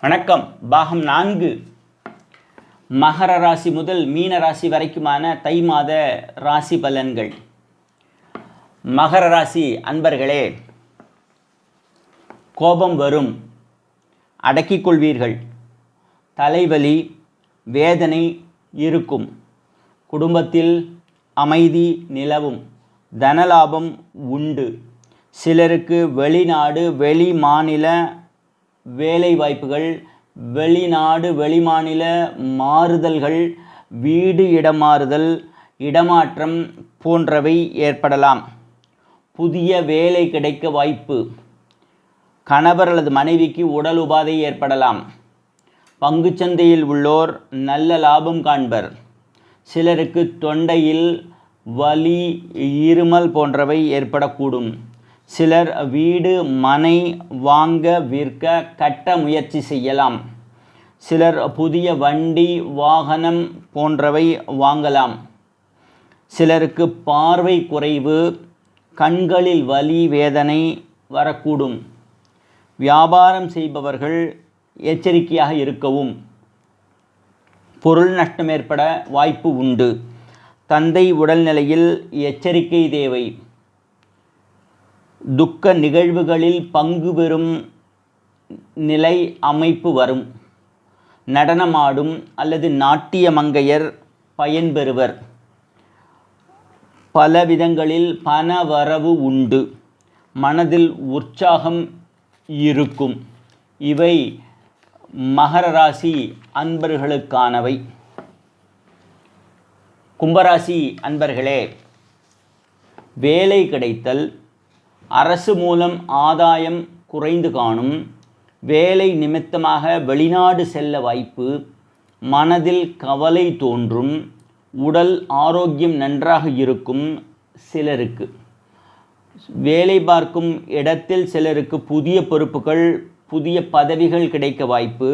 வணக்கம். பாகம் நான்கு. மகர ராசி முதல் மீன ராசி வரைக்குமான தை மாத ராசி பலன்கள். மகர ராசி அன்பர்களே கோபம் வரும். அடக்கிக் கொள்வீர்கள். தலைவலி வேதனை இருக்கும். குடும்பத்தில் அமைதி நிலவும். தனலாபம் உண்டு. சிலருக்கு வெளிநாடு வெளி மாநில வேலை வாய்ப்புகள் வெளிநாடு வெளிமாநில மாறுதல்கள் வீடு இடமாறுதல் இடமாற்றம் போன்றவை ஏற்படலாம். புதிய வேலை கிடைக்க வாய்ப்பு. கணவர் அல்லது மனைவிக்கு உடல் உபாதை ஏற்படலாம். பங்குச்சந்தையில் உள்ளோர் நல்ல லாபம் காண்பர். சிலருக்கு தொண்டையில் வலி இருமல் போன்றவை ஏற்படக்கூடும். சிலர் வீடு மனை வாங்க விற்க கட்ட முயற்சி செய்யலாம். சிலர் புதிய வண்டி வாகனம் போன்றவை வாங்கலாம். சிலருக்கு பார்வை குறைவு கண்களில் வலி வேதனை வரக்கூடும். வியாபாரம் செய்பவர்கள் எச்சரிக்கையாக இருக்கவும். பொருள் நஷ்டம் ஏற்பட வாய்ப்பு உண்டு. தந்தை உடல்நிலையில் எச்சரிக்கை தேவை. துக்க நிகழ்வுகளில் பங்கு பெறும் நிலை அமைப்பு வரும். நடனமாடும் அல்லது நாட்டிய மங்கையர் பயன்பெறுவர் பல விதங்களில் பண வரவு உண்டு. மனதில் உற்சாகம் இருக்கும். இவை மகர ராசி அன்பர்களுக்கானவை. கும்பராசி அன்பர்களே வேலை கிடைத்தல் அரசு மூலம் ஆதாயம் குறைந்து காணும் வேலை நிமித்தமாக வெளிநாடு செல்ல வாய்ப்பு மனதில் கவலை தோன்றும் உடல் ஆரோக்கியம் நன்றாக இருக்கும் சிலருக்கு. வேலை பார்க்கும் இடத்தில் சிலருக்கு புதிய பொறுப்புகள் புதிய பதவிகள் கிடைக்க வாய்ப்பு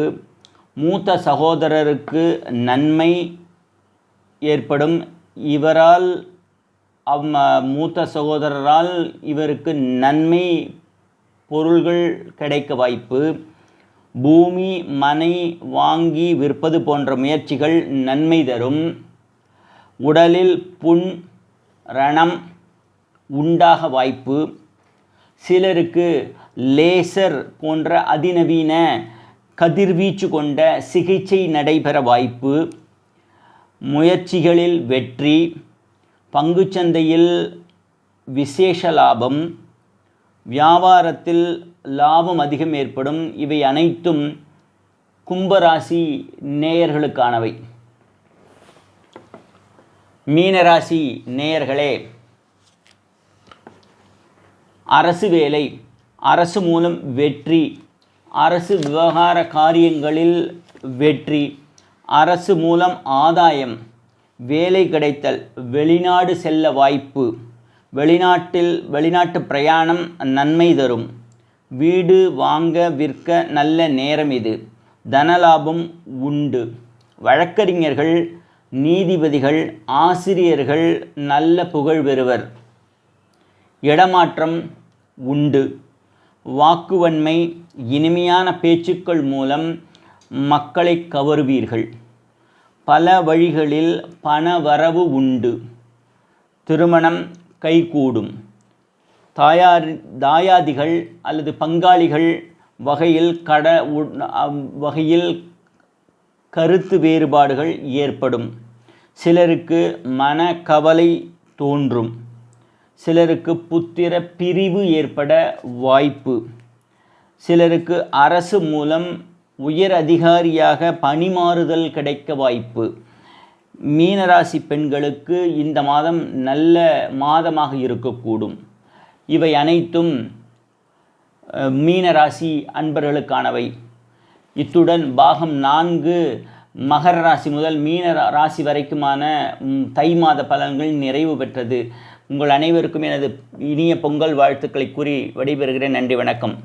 மூத்த சகோதரருக்கு நன்மை ஏற்படும். இவரால் அவ் மூத்த சகோதரரால் இவருக்கு நன்மை பொருள்கள் கிடைக்க வாய்ப்பு. பூமி மனை வாங்கி விற்பது போன்ற முயற்சிகள் நன்மை தரும். உடலில் புண் ரணம் உண்டாக வாய்ப்பு. சிலருக்கு லேசர் போன்ற அதிநவீன கதிர்வீச்சு கொண்ட சிகிச்சை நடைபெற வாய்ப்பு. முயற்சிகளில் வெற்றி. பங்குச்சந்தையில் விசேஷ லாபம் வியாபாரத்தில் லாபம் அதிகம் ஏற்படும். இவை அனைத்தும் கும்பராசி நேயர்களுக்கானவை. மீனராசி நேயர்களே அரசு வேலை அரசு மூலம் வெற்றி அரசு விவகார காரியங்களில் வெற்றி அரசு மூலம் ஆதாயம் வேலை கிடைத்தல் வெளிநாடு செல்ல வாய்ப்பு. வெளிநாட்டில் வெளிநாட்டு பிரயாணம் நன்மை தரும். வீடு வாங்க விற்க நல்ல நேரம் இது. தனலாபம் உண்டு. வழக்கறிஞர்கள் நீதிபதிகள் ஆசிரியர்கள் நல்ல புகழ் பெறுவர். இடமாற்றம் உண்டு. வாக்குவன்மை இனிமையான பேச்சுக்கள் மூலம் மக்களை கவருவீர்கள். பல வழிகளில் பண வரவு உண்டு. திருமணம் கைகூடும். தாயார் தாயாதிகள் அல்லது பங்காளிகள் வகையில் கட வகையில் கருத்து வேறுபாடுகள் ஏற்படும். சிலருக்கு மனக்கவலை தோன்றும். சிலருக்கு புத்திர பிரிவு ஏற்பட வாய்ப்பு. சிலருக்கு அரசு மூலம் உயர் அதிகாரியாக பணிமாறுதல் கிடைக்க வாய்ப்பு. மீனராசி பெண்களுக்கு இந்த மாதம் நல்ல மாதமாக இருக்கக்கூடும். இவை அனைத்தும் மீனராசி அன்பர்களுக்கானவை. இத்துடன் பாகம் நான்கு மகர ராசி முதல் மீன ராசி வரைக்குமான தை மாத பலன்கள் நிறைவு பெற்றது. உங்கள் அனைவருக்கும் எனது இனிய பொங்கல் வாழ்த்துக்களை கூறி விடைபெறுகிறேன். நன்றி வணக்கம்.